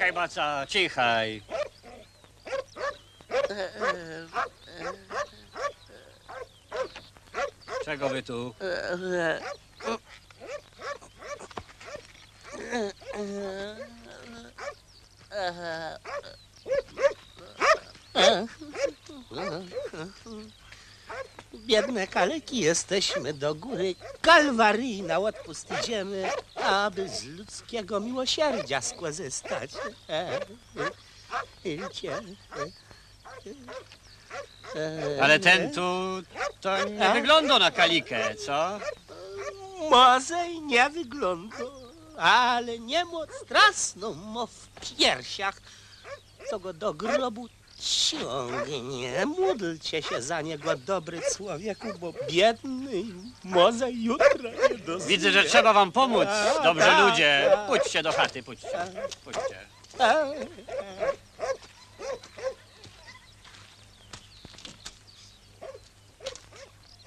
Cichaj, maca, cichaj. Czego wy tu? Biedne kaleki jesteśmy do góry Kalwarii na odpust idziemy, aby z ludzkiego miłosierdzia skorzystać. E, e, e, Ale ten tu, to nie wygląda na kalikę, co? Może i nie wygląda, ale nie moc strasną mo w piersiach, co go do grobu ciągnie. Módlcie się za niego, dobry człowieku, bo biedny może jutro nie dożyje. Widzę, że trzeba wam pomóc, dobrzy Tak, ludzie. tak. Pójdźcie do chaty, pójdźcie, pójdźcie.